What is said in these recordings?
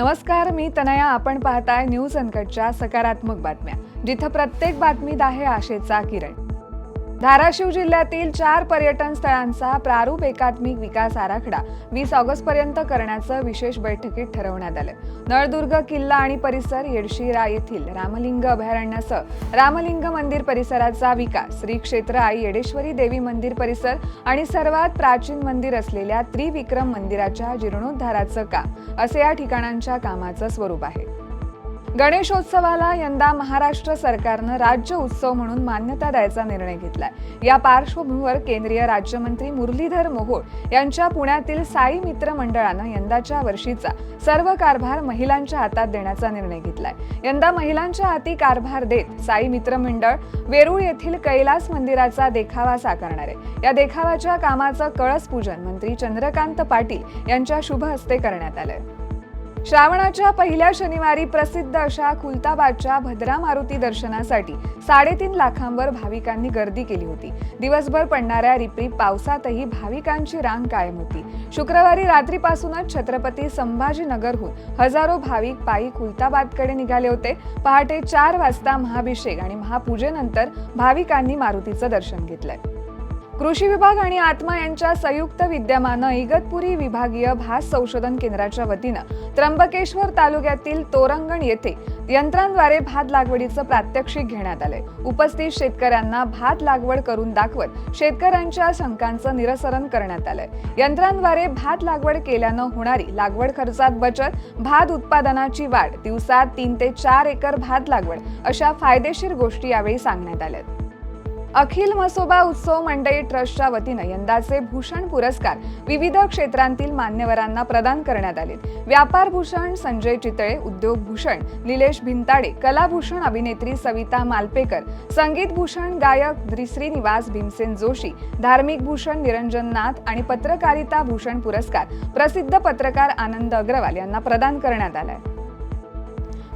नमस्कार मी तनया. आपण पाहताय न्यूज अनकटच्या सकारात्मक बातम्या जिथं प्रत्येक बातमीत आहे आशेचा किरण. धाराशिव जिल्ह्यातील चार पर्यटन स्थळांचा प्रारूप एकात्मिक विकास आराखडा वीस ऑगस्ट पर्यंत करण्याचं विशेष बैठकीत ठरवण्यात आलं. नळदुर्ग किल्ला आणि परिसर येडशिरा येथील रामलिंग अभयारण्यासह रामलिंग मंदिर परिसराचा विकास श्री क्षेत्र आई येडेश्वरी देवी मंदिर परिसर आणि सर्वात प्राचीन मंदिर असलेल्या त्रिविक्रम मंदिराच्या जीर्णोद्धाराचं काम असे या ठिकाणांच्या कामाचं स्वरूप आहे. गणेशोत्सवाला यंदा महाराष्ट्र सरकारनं राज्य उत्सव म्हणून मान्यता द्यायचा निर्णय घेतलाय. या पार्श्वभूमीवर केंद्रीय राज्यमंत्री मुरलीधर मोहोळ यांच्या पुण्यातील साई मित्र मंडळानं यंदाच्या वर्षीचा सर्व कारभार महिलांच्या हातात देण्याचा निर्णय घेतलाय. यंदा महिलांच्या हाती कारभार देत साई मित्र मंडळ वेरूळ येथील कैलास मंदिराचा देखावा साकारणार आहे. या देखावाच्या कामाचं कळस पूजन मंत्री चंद्रकांत पाटील यांच्या शुभ हस्ते करण्यात आलंय. श्रावणाच्या पहिल्या शनिवारी प्रसिद्ध अशा खुलताबादच्या भद्रा मारुती दर्शनासाठी साडेतीन लाखांवर भाविकांनी गर्दी केली होती. दिवसभर पडणाऱ्या रिपरिप पावसातही भाविकांची रांग कायम होती. शुक्रवारी रात्रीपासूनच छत्रपती संभाजीनगरहून हजारो भाविक पायी खुलताबादकडे निघाले होते. पहाटे चार वाजता महाभिषेक आणि महापूजेनंतर भाविकांनी मारुतीचं दर्शन घेतलंय. कृषी विभाग आणि आत्मा यांच्या संयुक्त विद्यमानं इगतपुरी विभागीय भात संशोधन केंद्राच्या वतीनं त्र्यंबकेश्वर तालुक्यातील तोरंगण येथे यंत्रांद्वारे भात लागवडीचं प्रात्यक्षिक घेण्यात आलंय. उपस्थित शेतकऱ्यांना भात लागवड करून दाखवत शेतकऱ्यांच्या शंकांचं निरसरण करण्यात आलंय. यंत्रांद्वारे भात लागवड केल्यानं होणारी लागवड खर्चात बचत भात उत्पादनाची वाढ दिवसात तीन ते चार एकर भात लागवड अशा फायदेशीर गोष्टी यावेळी सांगण्यात आल्यात. अखिल मसोबा उत्सव मंडई ट्रस्टच्या वतीनं यंदाचे भूषण पुरस्कार विविध क्षेत्रांतील मान्यवरांना प्रदान करण्यात आले. व्यापार भूषण संजय चितळे उद्योग भूषण निलेश भिंताडे कलाभूषण अभिनेत्री सविता मालपेकर संगीत भूषण गायक श्रीनिवास भीमसेन जोशी धार्मिक भूषण निरंजन नाथ आणि पत्रकारिता भूषण पुरस्कार प्रसिद्ध पत्रकार आनंद अग्रवाल यांना प्रदान करण्यात आलाय.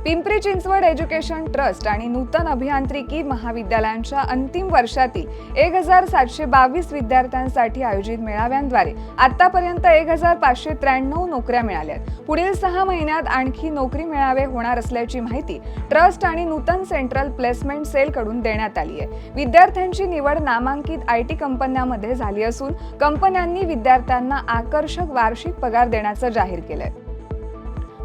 पिंपरी चिंचवड एज्युकेशन ट्रस्ट आणि नूतन अभियांत्रिकी महाविद्यालयांच्या अंतिम वर्षातील एक हजार सातशे बावीस विद्यार्थ्यांसाठी आयोजित मेळाव्यांद्वारे आतापर्यंत एक हजार पाचशे त्र्याण्णव नोकऱ्या मिळाल्यात पुढील सहा महिन्यात आणखी नोकरी मेळावे होणार असल्याची माहिती ट्रस्ट आणि नूतन सेंट्रल प्लेसमेंट सेलकडून देण्यात आली आहे. विद्यार्थ्यांची निवड नामांकित आय टी कंपन्यांमध्ये झाली असून कंपन्यांनी विद्यार्थ्यांना आकर्षक वार्षिक पगार देण्याचं जाहीर केलंय.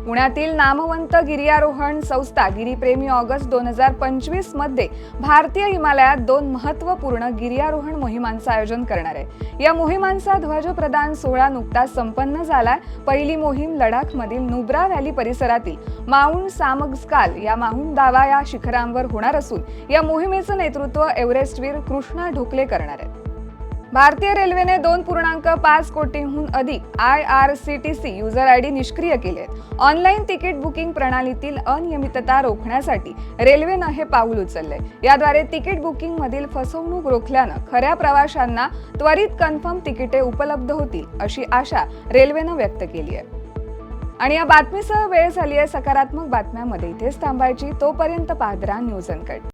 पुण्यातील नामवंत गिर्यारोहण संस्था गिरीप्रेमी ऑगस्ट दोन हजार पंचवीसमध्ये भारतीय हिमालयात दोन महत्त्वपूर्ण गिर्यारोहण मोहिमांचं आयोजन करणार आहे. या मोहिमांचा ध्वज प्रदान सोहळा नुकताच संपन्न झालाय. पहिली मोहीम लडाखमधील नुब्रा व्हॅली परिसरातील माउंट सामगस्काल या माउंट दावा या शिखरांवर होणार असून या मोहिमेचं नेतृत्व एव्हरेस्टवीर कृष्णा ढोकले करणार आहेत. भारतीय रेल्वेने दोन पूर्णांक पाच कोटीहून अधिक I R C T C user I D निष्क्रिय केले ऑनलाईन तिकीट बुकिंग प्रणालीतील अनियमितता रोखण्यासाठी रेल्वेनं हे पाऊल उचलले याद्वारे तिकीट बुकिंगमधील फसवणूक रोखल्यानं खऱ्या प्रवाशांना त्वरित कन्फर्म तिकिटे उपलब्ध होतील अशी आशा रेल्वेनं व्यक्त केली आहे. आणि या बातमीसह वेळ झाली आहे सकारात्मक बातम्यांमध्ये. इथेच थांबायची तोपर्यंत पाहत राहा न्यूज अनकट.